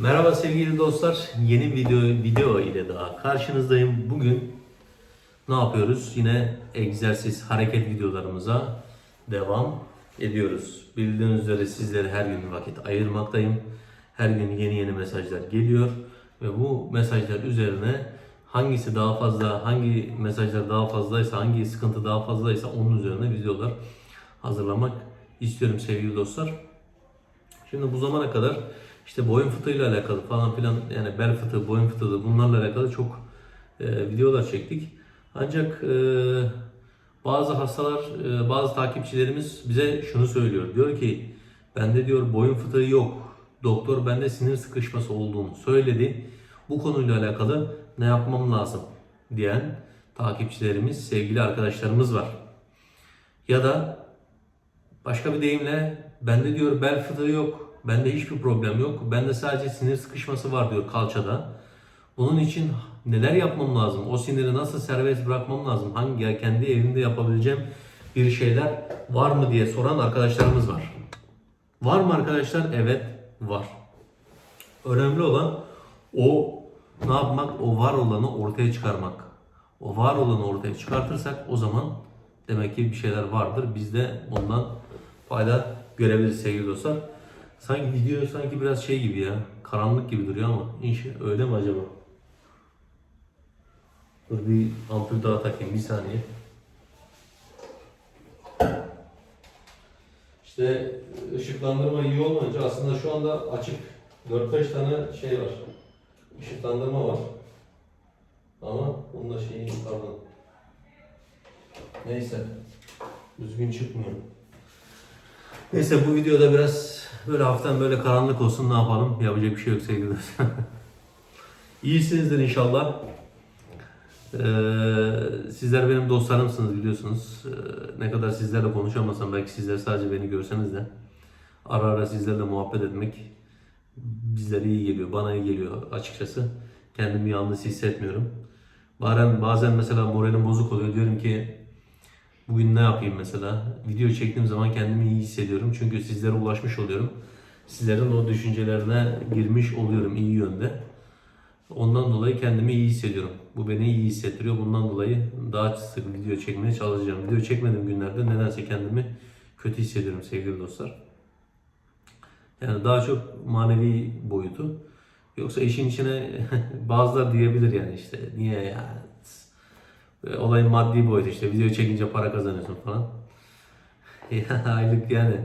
Merhaba sevgili dostlar. Yeni video video ile daha karşınızdayım. Bugün ne yapıyoruz? Yine egzersiz, hareket videolarımıza devam ediyoruz. Bildiğiniz üzere sizlere her gün vakit ayırmaktayım. Her gün yeni yeni mesajlar geliyor ve bu mesajlar üzerine hangisi daha fazla, hangi mesajlar daha fazlaysa, hangi sıkıntı daha fazlaysa onun üzerine videolar hazırlamak istiyorum sevgili dostlar. Şimdi bu zamana kadar işte boyun fıtığıyla alakalı falan filan yani bel fıtığı, boyun fıtığı bunlarla alakalı çok e, videolar çektik. Ancak e, bazı hastalar, e, bazı takipçilerimiz bize şunu söylüyor. Diyor ki bende diyor boyun fıtığı yok. Doktor bende sinir sıkışması olduğunu söyledi. Bu konuyla alakalı ne yapmam lazım diyen takipçilerimiz, sevgili arkadaşlarımız var. Ya da Başka bir deyimle bende diyor bel fıtığı yok. Bende hiçbir problem yok. Bende sadece sinir sıkışması var diyor kalçada. Bunun için neler yapmam lazım? O siniri nasıl serbest bırakmam lazım? Hangi kendi evimde yapabileceğim bir şeyler var mı diye soran arkadaşlarımız var. Var mı arkadaşlar? Evet, var. Önemli olan o ne yapmak? O var olanı ortaya çıkarmak. O var olanı ortaya çıkartırsak o zaman demek ki bir şeyler vardır. Biz de ondan fayda görebiliriz sevgili dostlar. Sanki video sanki biraz şey gibi ya. Karanlık gibi duruyor ama inşallah öyle mi acaba? Dur bir ampul daha takayım bir saniye. İşte ışıklandırma iyi olmayınca aslında şu anda açık 4-5 tane şey var. Işıklandırma var. Ama bunda şeyi pardon. Neyse. Düzgün çıkmıyor. Neyse bu videoda biraz böyle hafiften böyle karanlık olsun ne yapalım. Yapacak bir şey yok sevgili dostlar. İyisinizdir inşallah. Ee, sizler benim dostlarımsınız biliyorsunuz. Ee, ne kadar sizlerle konuşamasam belki sizler sadece beni görseniz de ara ara sizlerle muhabbet etmek bizlere iyi geliyor, bana iyi geliyor açıkçası. Kendimi yalnız hissetmiyorum. Bazen, bazen mesela moralim bozuk oluyor. Diyorum ki bugün ne yapayım mesela? Video çektiğim zaman kendimi iyi hissediyorum. Çünkü sizlere ulaşmış oluyorum. Sizlerin o düşüncelerine girmiş oluyorum iyi yönde. Ondan dolayı kendimi iyi hissediyorum. Bu beni iyi hissettiriyor. Bundan dolayı daha sık video çekmeye çalışacağım. Video çekmediğim günlerde nedense kendimi kötü hissediyorum sevgili dostlar. Yani daha çok manevi boyutu. Yoksa işin içine bazılar diyebilir yani işte niye ya olayın maddi boyutu işte video çekince para kazanıyorsun falan. Aylık yani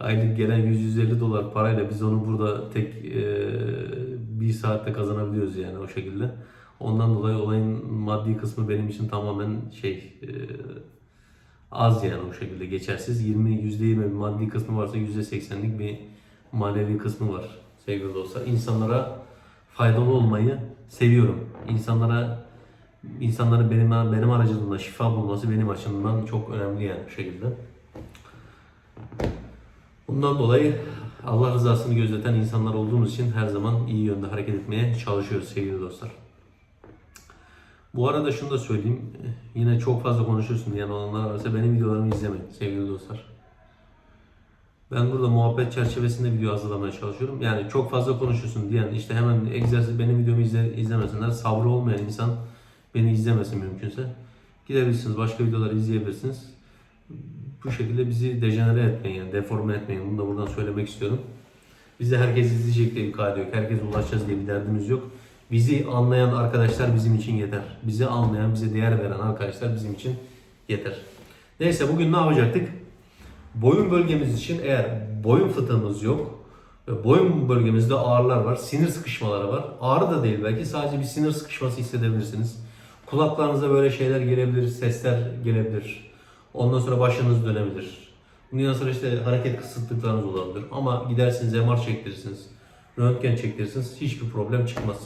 aylık gelen 100-150 dolar parayla biz onu burada tek e, bir saatte kazanabiliyoruz yani o şekilde. Ondan dolayı olayın maddi kısmı benim için tamamen şey e, az yani o şekilde geçersiz. 20 %20 bir maddi kısmı varsa %80'lik bir manevi kısmı var sevgili dostlar. İnsanlara faydalı olmayı seviyorum. İnsanlara insanların benim benim aracılığımda şifa bulması benim açımdan çok önemli yani bu şekilde. Bundan dolayı Allah rızasını gözeten insanlar olduğumuz için her zaman iyi yönde hareket etmeye çalışıyoruz sevgili dostlar. Bu arada şunu da söyleyeyim. Yine çok fazla konuşuyorsun diyen olanlar varsa benim videolarımı izlemeyin sevgili dostlar. Ben burada muhabbet çerçevesinde video hazırlamaya çalışıyorum. Yani çok fazla konuşuyorsun diyen işte hemen egzersiz benim videomu izle, izlemesinler. Sabrı olmayan insan beni izlemesin mümkünse. Gidebilirsiniz başka videoları izleyebilirsiniz. Bu şekilde bizi dejenere etmeyin yani deforme etmeyin. Bunu da buradan söylemek istiyorum. Bizi herkes izleyecek diye bir kaydı yok. Herkese ulaşacağız diye bir derdimiz yok. Bizi anlayan arkadaşlar bizim için yeter. Bizi anlayan, bize değer veren arkadaşlar bizim için yeter. Neyse bugün ne yapacaktık? Boyun bölgemiz için eğer boyun fıtığımız yok ve boyun bölgemizde ağrılar var, sinir sıkışmaları var. Ağrı da değil belki sadece bir sinir sıkışması hissedebilirsiniz. Kulaklarınıza böyle şeyler gelebilir, sesler gelebilir. Ondan sonra başınız dönebilir. Bundan sonra işte hareket kısıtlıklarınız olabilir. Ama gidersiniz MR çektirirsiniz, röntgen çektirirsiniz hiçbir problem çıkmaz.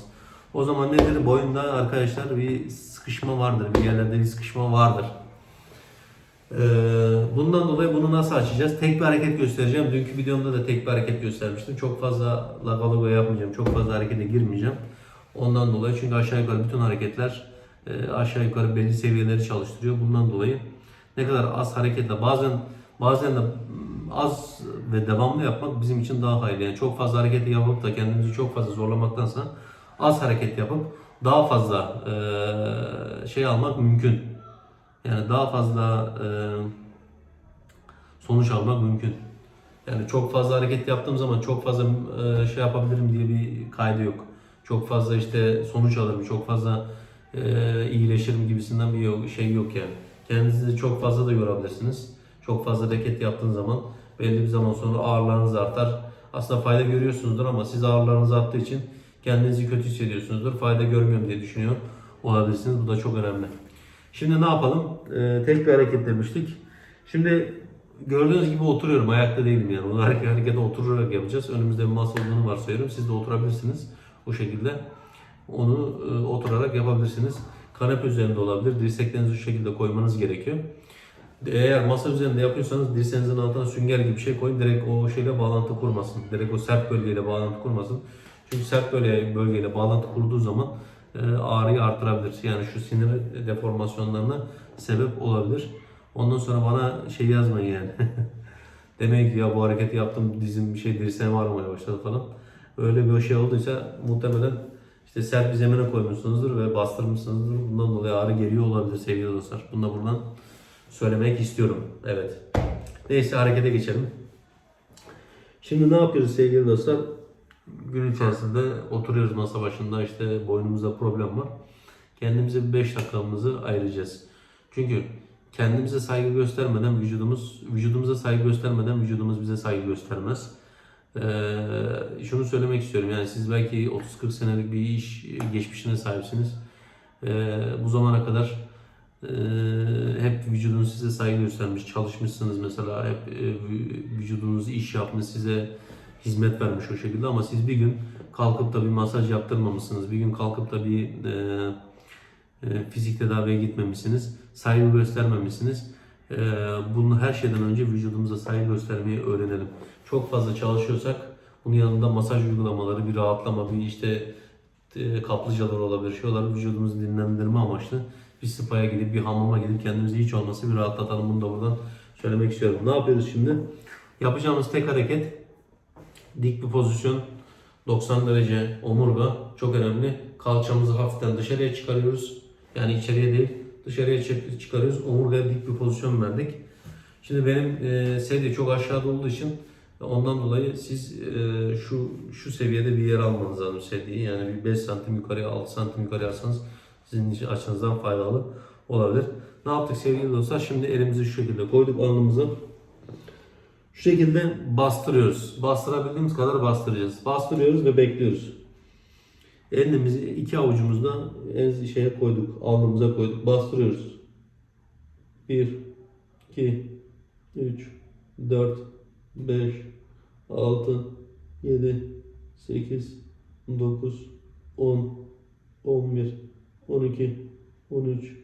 O zaman nedir? Boyunda arkadaşlar bir sıkışma vardır, bir yerlerde bir sıkışma vardır. Ee, bundan dolayı bunu nasıl açacağız? Tek bir hareket göstereceğim. Dünkü videomda da tek bir hareket göstermiştim. Çok fazla lagaluga yapmayacağım. Çok fazla harekete girmeyeceğim. Ondan dolayı çünkü aşağı yukarı bütün hareketler e, aşağı yukarı belli seviyeleri çalıştırıyor. Bundan dolayı ne kadar az hareketle bazen bazen de mm, az ve devamlı yapmak bizim için daha hayırlı. Yani çok fazla hareket yapıp da kendimizi çok fazla zorlamaktansa az hareket yapıp daha fazla eee, şey almak mümkün. Yani daha fazla eee, sonuç almak mümkün. Yani çok fazla hareket yaptığım zaman çok fazla eee, şey yapabilirim diye bir kaydı yok. Çok fazla işte sonuç alırım, çok fazla eee, iyileşirim gibisinden bir şey yok yani. Kendinizi çok fazla da yorabilirsiniz. Çok fazla hareket yaptığın zaman belli bir zaman sonra ağırlarınız artar. Aslında fayda görüyorsunuzdur ama siz ağırlarınız arttığı için kendinizi kötü hissediyorsunuzdur. Fayda görmüyorum diye düşünüyor olabilirsiniz. Bu da çok önemli. Şimdi ne yapalım? Ee, tek bir hareket demiştik. Şimdi gördüğünüz gibi oturuyorum. Ayakta değilim yani. Bunu hareket, harekete oturarak yapacağız. Önümüzde bir masa olduğunu varsayıyorum. Siz de oturabilirsiniz. Bu şekilde. Onu e, oturarak yapabilirsiniz. Kanepe üzerinde olabilir. Dirseklerinizi şu şekilde koymanız gerekiyor. Eğer masa üzerinde yapıyorsanız dirseğinizin altına sünger gibi bir şey koyun. Direkt o şeyle bağlantı kurmasın. Direkt o sert bölgeyle bağlantı kurmasın. Çünkü sert bölge, bölgeyle bağlantı kurduğu zaman e, ağrıyı artırabilir. Yani şu sinir deformasyonlarına sebep olabilir. Ondan sonra bana şey yazmayın yani. Demek ki ya bu hareketi yaptım dizim bir şey dirseğim ağrımaya başladı falan. Öyle bir şey olduysa muhtemelen işte sert bir zemine koymuşsunuzdur ve bastırmışsınızdır. Bundan dolayı ağrı geliyor olabilir sevgili dostlar. Bunu da buradan söylemek istiyorum. Evet. Neyse harekete geçelim. Şimdi ne yapıyoruz sevgili dostlar? Gün içerisinde oturuyoruz masa başında işte boynumuzda problem var. Kendimize bir 5 dakikamızı ayıracağız. Çünkü kendimize saygı göstermeden vücudumuz, vücudumuza saygı göstermeden vücudumuz bize saygı göstermez. Ee, şunu söylemek istiyorum yani siz belki 30-40 senelik bir iş geçmişine sahipsiniz. Ee, bu zamana kadar ee, hep vücudunuz size saygı göstermiş, çalışmışsınız mesela, hep e, vü- vücudunuz iş yapmış, size hizmet vermiş o şekilde ama siz bir gün kalkıp da bir masaj yaptırmamışsınız, bir gün kalkıp da bir e, e, fizik tedaviye gitmemişsiniz, saygı göstermemişsiniz. E, bunu her şeyden önce vücudumuza saygı göstermeyi öğrenelim. Çok fazla çalışıyorsak bunun yanında masaj uygulamaları, bir rahatlama, bir işte e, kaplıcalar olabilir, şey olabilir. Vücudumuzu dinlendirme amaçlı bir spa'ya gidip bir hamama gidip kendimizi hiç olmasa bir rahatlatalım. Bunu da buradan söylemek istiyorum. Ne yapıyoruz şimdi? Yapacağımız tek hareket dik bir pozisyon 90 derece omurga çok önemli. Kalçamızı hafiften dışarıya çıkarıyoruz. Yani içeriye değil dışarıya çıkarıyoruz. Omurgaya dik bir pozisyon verdik. Şimdi benim e, sedye çok aşağıda olduğu için ondan dolayı siz e, şu şu seviyede bir yer almanız lazım sedyeyi. Yani bir 5 santim yukarıya 6 santim yukarıya alsanız sizin için açınızdan faydalı olabilir. Ne yaptık sevgili dostlar? Şimdi elimizi şu şekilde koyduk alnımıza. Şu şekilde bastırıyoruz. Bastırabildiğimiz kadar bastıracağız. Bastırıyoruz ve bekliyoruz. Elimizi iki avucumuzda en şeye koyduk. Alnımıza koyduk. Bastırıyoruz. 1 2 3 4 5 6 7 8 9 10 11 12 13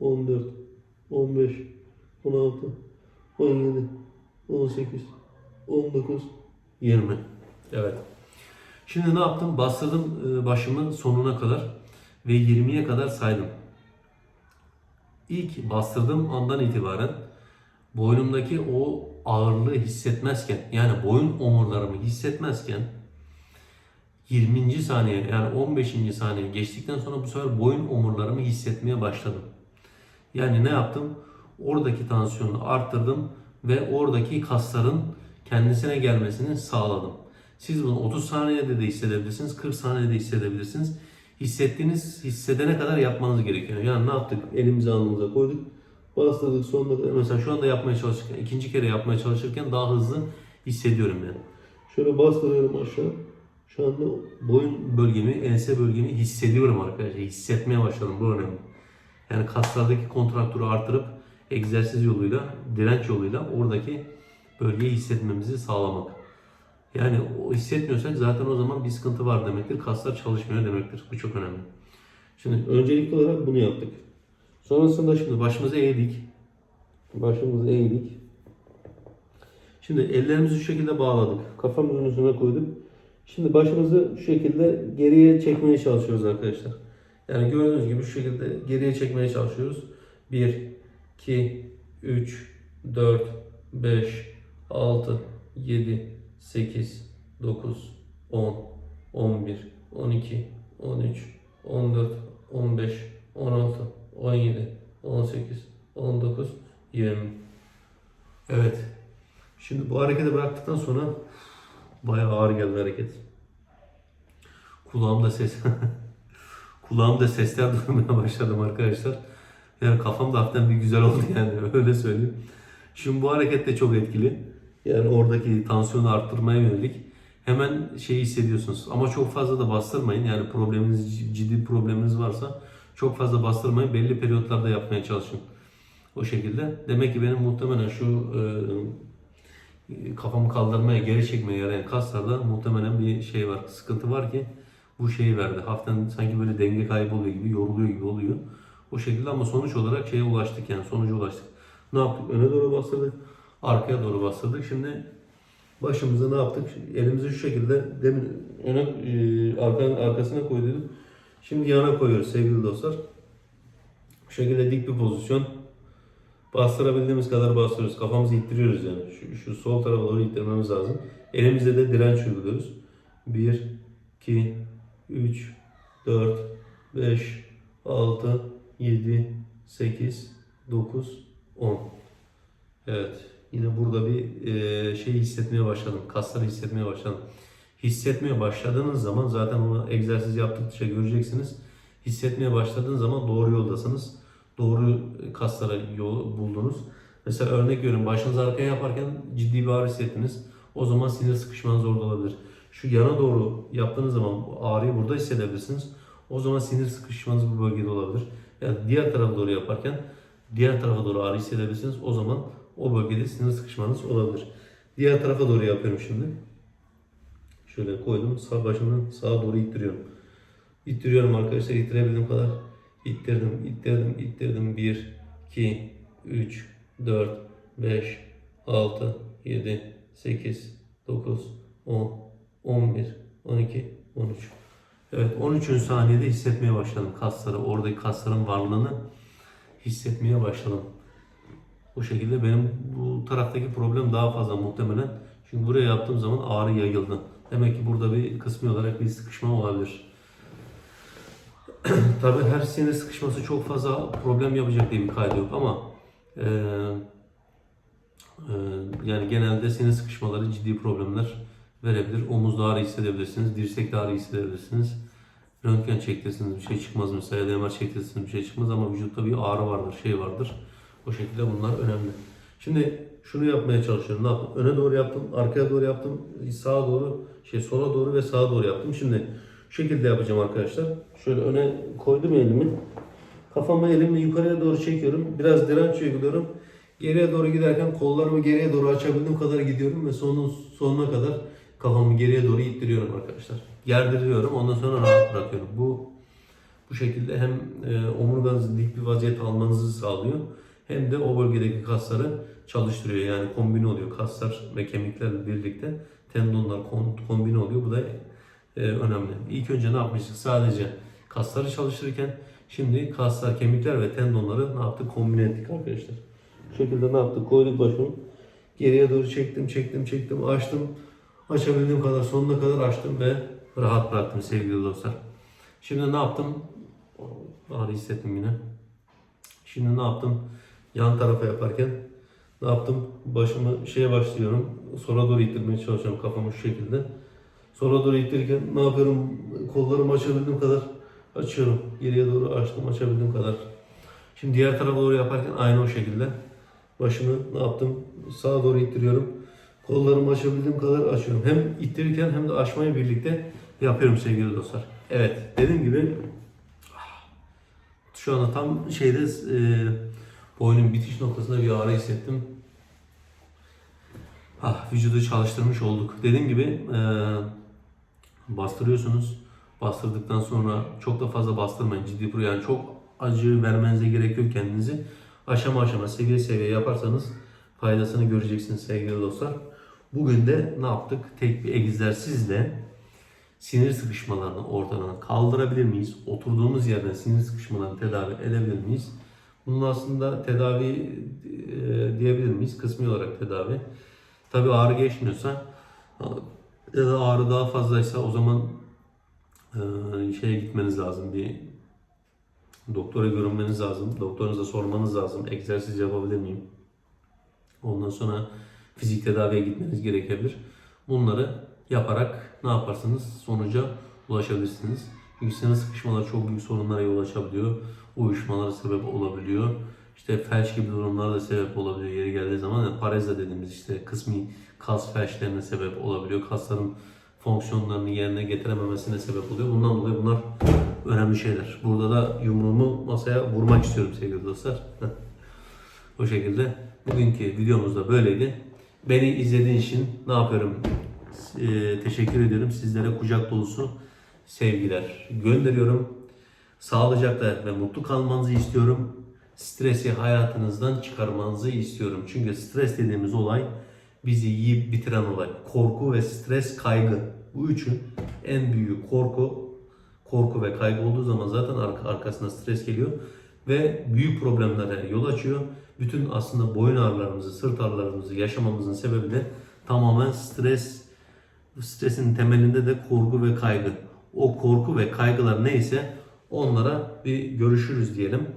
14 15 16 17 18 19 20 Evet. Şimdi ne yaptım? Bastırdım e, başımın sonuna kadar ve 20'ye kadar saydım. İlk bastırdığım andan itibaren boynumdaki o ağırlığı hissetmezken yani boyun omurlarımı hissetmezken 20. saniye yani 15. saniye geçtikten sonra bu sefer boyun omurlarımı hissetmeye başladım. Yani ne yaptım? Oradaki tansiyonu arttırdım ve oradaki kasların kendisine gelmesini sağladım. Siz bunu 30 saniyede de hissedebilirsiniz, 40 saniyede de hissedebilirsiniz. Hissettiğiniz, hissedene kadar yapmanız gerekiyor. Yani ne yaptık? Elimizi alnımıza koyduk. Bastırdık sonuna kadar. Mesela şu anda yapmaya çalışırken, ikinci kere yapmaya çalışırken daha hızlı hissediyorum yani. Şöyle bastırıyorum aşağı. Şu anda boyun bölgemi, ense bölgemi hissediyorum arkadaşlar. Hissetmeye başladım. Bu önemli. Yani kaslardaki kontraktörü artırıp egzersiz yoluyla, direnç yoluyla oradaki bölgeyi hissetmemizi sağlamak. Yani o hissetmiyorsak zaten o zaman bir sıkıntı var demektir. Kaslar çalışmıyor demektir. Bu çok önemli. Şimdi öncelikli olarak bunu yaptık. Sonrasında şimdi başımızı eğdik. Başımızı eğdik. Şimdi ellerimizi şu şekilde bağladık. Kafamızın üstüne koyduk. Şimdi başımızı şu şekilde geriye çekmeye çalışıyoruz arkadaşlar. Yani gördüğünüz gibi şu şekilde geriye çekmeye çalışıyoruz. 1, 2, 3, 4, 5, 6, 7, 8, 9, 10, 11, 12, 13, 14, 15, 16, 17, 18, 19, 20. Evet. Şimdi bu hareketi bıraktıktan sonra bayağı ağır geldi hareket. Kulağımda ses kulağımda sesler duymaya başladım arkadaşlar. Yani kafam da hafiften bir güzel oldu yani öyle söyleyeyim. Şimdi bu hareket de çok etkili. Yani oradaki tansiyonu arttırmaya yönelik hemen şey hissediyorsunuz. Ama çok fazla da bastırmayın. Yani probleminiz ciddi probleminiz varsa çok fazla bastırmayın. Belli periyotlarda yapmaya çalışın. O şekilde. Demek ki benim muhtemelen şu e, kafamı kaldırmaya, geri çekmeye yarayan kaslarda muhtemelen bir şey var, sıkıntı var ki bu şeyi verdi. Hafiften sanki böyle denge kayboluyor gibi, yoruluyor gibi oluyor. O şekilde ama sonuç olarak şeye ulaştık yani sonuca ulaştık. Ne yaptık? Öne doğru bastırdık, arkaya doğru bastırdık. Şimdi başımıza ne yaptık? Elimizi şu şekilde demin öne e, arka, arkasına koyduk. Şimdi yana koyuyoruz sevgili dostlar. Bu şekilde dik bir pozisyon. Bastırabildiğimiz kadar bastırıyoruz. Kafamızı ittiriyoruz yani. Şu, şu sol tarafa doğru ittirmemiz lazım. Elimizde de direnç uyguluyoruz. 1, 2, 3, 4, 5, 6, 7, 8, 9, 10. Evet. Yine burada bir şey hissetmeye başladım. Kasları hissetmeye başladım. Hissetmeye başladığınız zaman zaten onu egzersiz yaptıkça göreceksiniz. Hissetmeye başladığınız zaman doğru yoldasınız. Doğru kaslara yol buldunuz. Mesela örnek veriyorum başınızı arkaya yaparken ciddi bir ağrı hissettiniz. O zaman sinir sıkışmanız orada olabilir. Şu yana doğru yaptığınız zaman ağrıyı burada hissedebilirsiniz. O zaman sinir sıkışmanız bu bölgede olabilir. Yani diğer tarafa doğru yaparken diğer tarafa doğru ağrı hissedebilirsiniz. O zaman o bölgede sinir sıkışmanız olabilir. Diğer tarafa doğru yapıyorum şimdi. Şöyle koydum. Sağ başımı sağa doğru ittiriyorum. İttiriyorum arkadaşlar. İttirebildiğim kadar. İttirdim, ittirdim, ittirdim. 1, 2, 3, 4, 5, 6, 7, 8, 9, 10, 11, 12, 13. Evet 13. saniyede hissetmeye başladım kasları. Oradaki kasların varlığını hissetmeye başladım. Bu şekilde benim bu taraftaki problem daha fazla muhtemelen. Çünkü buraya yaptığım zaman ağrı yayıldı. Demek ki burada bir kısmi olarak bir sıkışma olabilir. Tabii her sinir sıkışması çok fazla problem yapacak diye bir kaydı yok ama eee, eee, yani genelde sinir sıkışmaları ciddi problemler verebilir. Omuzda ağrı hissedebilirsiniz, dirsekte ağrı hissedebilirsiniz. Röntgen çektirsiniz bir şey çıkmaz mesela ya da MR çektirsiniz bir şey çıkmaz ama vücutta bir ağrı vardır, şey vardır. O şekilde bunlar önemli. Şimdi şunu yapmaya çalışıyorum. Ne yaptım? Öne doğru yaptım, arkaya doğru yaptım, sağa doğru, şey sola doğru ve sağa doğru yaptım. Şimdi şu şekilde yapacağım arkadaşlar. Şöyle öne koydum elimi. Kafamı elimle yukarıya doğru çekiyorum. Biraz direnç uyguluyorum. Geriye doğru giderken kollarımı geriye doğru açabildiğim kadar gidiyorum ve sonun sonuna kadar kafamı geriye doğru ittiriyorum arkadaşlar. Gerdiriyorum. Ondan sonra rahat bırakıyorum. Bu bu şekilde hem e, omurganızı dik bir vaziyet almanızı sağlıyor hem de o bölgedeki kasları çalıştırıyor. Yani kombine oluyor. Kaslar ve kemiklerle birlikte tendonlar kombine oluyor. Bu da e, önemli. İlk önce ne yapmıştık? Sadece kasları çalıştırırken şimdi kaslar, kemikler ve tendonları ne yaptık? Kombine ettik arkadaşlar. Bu şekilde ne yaptık? Koyduk başımı. Geriye doğru çektim, çektim, çektim, açtım. Açabildiğim kadar sonuna kadar açtım ve rahat bıraktım sevgili dostlar. Şimdi ne yaptım? Ağrı hissettim yine. Şimdi ne yaptım? Yan tarafa yaparken ne yaptım? Başımı şeye başlıyorum. Sola doğru ittirmeye çalışıyorum kafamı şu şekilde. Sola doğru ittirirken ne yapıyorum? Kollarımı açabildiğim kadar açıyorum. Geriye doğru açtım açabildiğim kadar. Şimdi diğer tarafa doğru yaparken aynı o şekilde. Başımı ne yaptım? Sağa doğru ittiriyorum. Kollarımı açabildiğim kadar açıyorum. Hem ittirirken hem de açmayı birlikte yapıyorum sevgili dostlar. Evet dediğim gibi şu anda tam şeyde e, boynun bitiş noktasında bir ağrı hissettim. Ah, vücudu çalıştırmış olduk. Dediğim gibi e, bastırıyorsunuz. Bastırdıktan sonra çok da fazla bastırmayın. Ciddi bir yani çok acı vermenize gerek yok kendinizi. Aşama aşama, seviye seviye yaparsanız faydasını göreceksiniz sevgili dostlar. Bugün de ne yaptık? Tek bir egzersizle sinir sıkışmalarını ortadan kaldırabilir miyiz? Oturduğumuz yerden sinir sıkışmalarını tedavi edebilir miyiz? Bunun aslında tedavi e, diyebilir miyiz? Kısmi olarak tedavi. Tabii ağrı geçmiyorsa ya da ağrı daha fazlaysa o zaman e, şeye gitmeniz lazım. Bir doktora görünmeniz lazım. Doktorunuza sormanız lazım. Egzersiz yapabilir miyim? Ondan sonra fizik tedaviye gitmeniz gerekebilir. Bunları yaparak ne yaparsınız? Sonuca ulaşabilirsiniz. Çünkü sinir sıkışmalar çok büyük sorunlara yol açabiliyor. Uyuşmalara sebep olabiliyor. İşte felç gibi durumlara da sebep olabiliyor yeri geldiği zaman. Yani pareza dediğimiz işte kısmi kas felçlerine sebep olabiliyor. Kasların fonksiyonlarını yerine getirememesine sebep oluyor. Bundan dolayı bunlar önemli şeyler. Burada da yumruğumu masaya vurmak istiyorum sevgili dostlar. o şekilde bugünkü videomuz da böyleydi. Beni izlediğin için ne yapıyorum? Ee, teşekkür ediyorum. Sizlere kucak dolusu sevgiler gönderiyorum. Sağlıcakla ve mutlu kalmanızı istiyorum. Stresi hayatınızdan çıkarmanızı istiyorum. Çünkü stres dediğimiz olay bizi yiyip bitiren olay. Korku ve stres, kaygı. Bu üçün en büyük korku, korku ve kaygı olduğu zaman zaten arka, arkasında stres geliyor ve büyük problemlere yol açıyor. Bütün aslında boyun ağrılarımızı, sırt ağrılarımızı yaşamamızın sebebi de tamamen stres. Stresin temelinde de korku ve kaygı. O korku ve kaygılar neyse onlara bir görüşürüz diyelim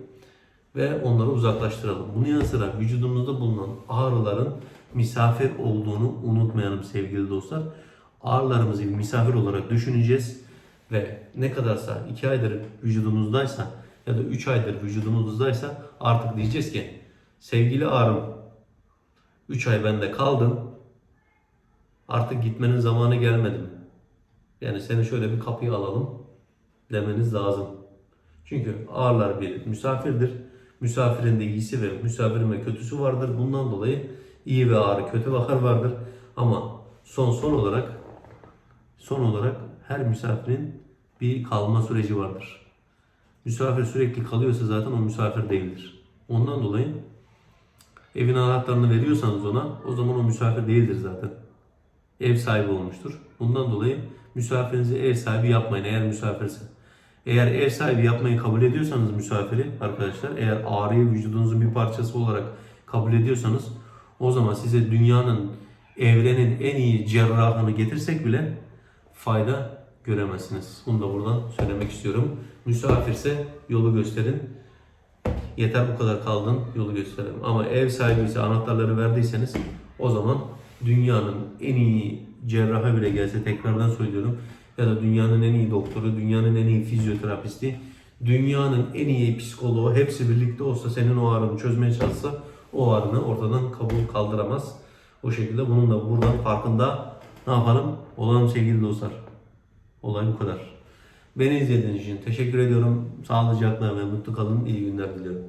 ve onları uzaklaştıralım. Bunun yanı sıra vücudumuzda bulunan ağrıların misafir olduğunu unutmayalım sevgili dostlar. Ağrılarımızı bir misafir olarak düşüneceğiz ve ne kadarsa 2 aydır vücudumuzdaysa ya da 3 aydır vücudumuzdaysa artık diyeceğiz ki sevgili ağrım 3 ay bende kaldın artık gitmenin zamanı gelmedi mi? Yani seni şöyle bir kapıya alalım demeniz lazım. Çünkü ağırlar bir misafirdir. Misafirin de iyisi ve misafirin ve kötüsü vardır. Bundan dolayı iyi ve ağrı, kötü ve ağır vardır. Ama son son olarak son olarak her misafirin bir kalma süreci vardır. Misafir sürekli kalıyorsa zaten o misafir değildir. Ondan dolayı evin anahtarını veriyorsanız ona o zaman o misafir değildir zaten. Ev sahibi olmuştur. Bundan dolayı misafirinizi ev sahibi yapmayın eğer misafirse. Eğer ev sahibi yapmayı kabul ediyorsanız misafiri arkadaşlar, eğer ağrıyı vücudunuzun bir parçası olarak kabul ediyorsanız o zaman size dünyanın, evrenin en iyi cerrahını getirsek bile fayda göremezsiniz. Bunu da buradan söylemek istiyorum. Misafirse yolu gösterin. Yeter bu kadar kaldın yolu gösterelim. Ama ev sahibi ise anahtarları verdiyseniz o zaman dünyanın en iyi cerrahı bile gelse tekrardan söylüyorum ya da dünyanın en iyi doktoru, dünyanın en iyi fizyoterapisti, dünyanın en iyi psikoloğu hepsi birlikte olsa senin o ağrını çözmeye çalışsa o ağrını ortadan kabul kaldıramaz. O şekilde bunun da buradan farkında ne yapalım? Olalım sevgili dostlar. Olay bu kadar. Beni izlediğiniz için teşekkür ediyorum. Sağlıcakla ve mutlu kalın. İyi günler diliyorum.